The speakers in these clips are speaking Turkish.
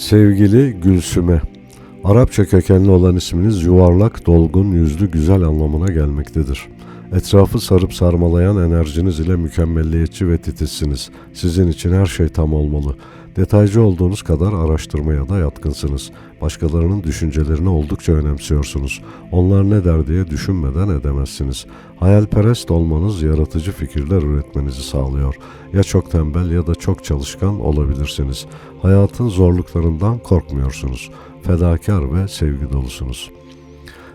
Sevgili Gülsüme, Arapça kökenli olan isminiz yuvarlak, dolgun, yüzlü, güzel anlamına gelmektedir. Etrafı sarıp sarmalayan enerjiniz ile mükemmelliyetçi ve titizsiniz. Sizin için her şey tam olmalı. Detaycı olduğunuz kadar araştırmaya da yatkınsınız. Başkalarının düşüncelerini oldukça önemsiyorsunuz. Onlar ne der diye düşünmeden edemezsiniz. Hayalperest olmanız yaratıcı fikirler üretmenizi sağlıyor. Ya çok tembel ya da çok çalışkan olabilirsiniz. Hayatın zorluklarından korkmuyorsunuz. Fedakar ve sevgi dolusunuz.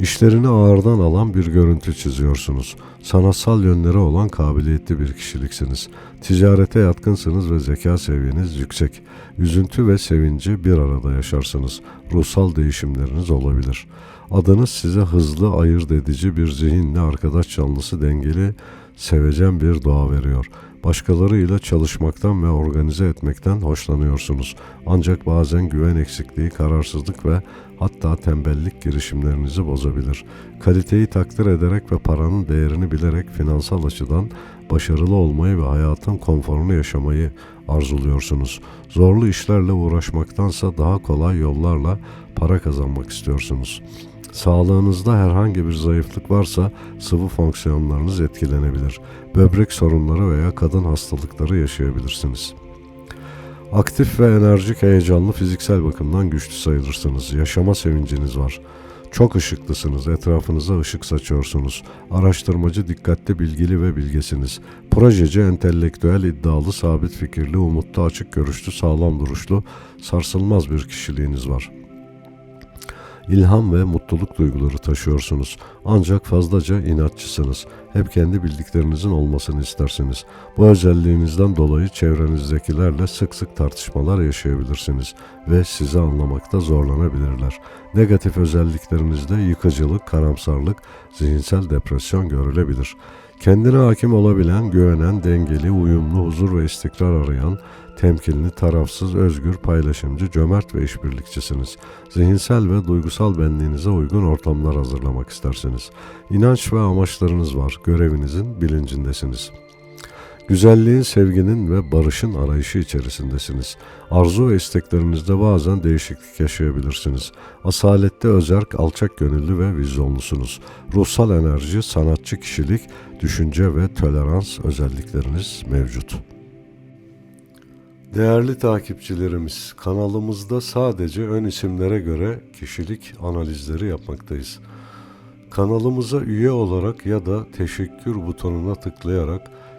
İşlerini ağırdan alan bir görüntü çiziyorsunuz. Sanatsal yönleri olan kabiliyetli bir kişiliksiniz. Ticarete yatkınsınız ve zeka seviyeniz yüksek. Üzüntü ve sevinci bir arada yaşarsınız. Ruhsal değişimleriniz olabilir. Adınız size hızlı, ayırt edici bir zihinle arkadaş canlısı dengeli, sevecen bir doğa veriyor. Başkalarıyla çalışmaktan ve organize etmekten hoşlanıyorsunuz. Ancak bazen güven eksikliği, kararsızlık ve hatta tembellik girişimlerinizi bozabilir. Kaliteyi takdir ederek ve paranın değerini bilerek finansal açıdan başarılı olmayı ve hayatın konforunu yaşamayı arzuluyorsunuz. Zorlu işlerle uğraşmaktansa daha kolay yollarla para kazanmak istiyorsunuz. Sağlığınızda herhangi bir zayıflık varsa sıvı fonksiyonlarınız etkilenebilir. Böbrek sorunları veya kadın hastalıkları yaşayabilirsiniz. Aktif ve enerjik, heyecanlı, fiziksel bakımdan güçlü sayılırsınız. Yaşama sevinciniz var. Çok ışıklısınız, etrafınıza ışık saçıyorsunuz. Araştırmacı, dikkatli, bilgili ve bilgesiniz. Projeci, entelektüel, iddialı, sabit fikirli, umutlu, açık görüşlü, sağlam duruşlu, sarsılmaz bir kişiliğiniz var. İlham ve mutluluk duyguları taşıyorsunuz. Ancak fazlaca inatçısınız. Hep kendi bildiklerinizin olmasını istersiniz. Bu özelliğinizden dolayı çevrenizdekilerle sık sık tartışmalar yaşayabilirsiniz ve sizi anlamakta zorlanabilirler. Negatif özelliklerinizde yıkıcılık, karamsarlık, zihinsel depresyon görülebilir. Kendine hakim olabilen, güvenen, dengeli, uyumlu, huzur ve istikrar arayan, temkinli, tarafsız, özgür, paylaşımcı, cömert ve işbirlikçisiniz. Zihinsel ve duygusal benliğinize uygun ortamlar hazırlamak istersiniz. İnanç ve amaçlarınız var, görevinizin bilincindesiniz. Güzelliğin, sevginin ve barışın arayışı içerisindesiniz. Arzu ve isteklerinizde bazen değişiklik yaşayabilirsiniz. Asalette özerk, alçak gönüllü ve vizyonlusunuz. Ruhsal enerji, sanatçı kişilik, düşünce ve tolerans özellikleriniz mevcut. Değerli takipçilerimiz, kanalımızda sadece ön isimlere göre kişilik analizleri yapmaktayız. Kanalımıza üye olarak ya da teşekkür butonuna tıklayarak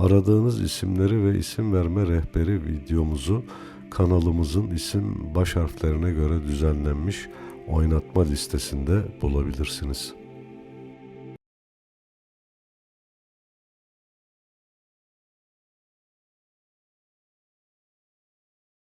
Aradığınız isimleri ve isim verme rehberi videomuzu kanalımızın isim baş harflerine göre düzenlenmiş oynatma listesinde bulabilirsiniz.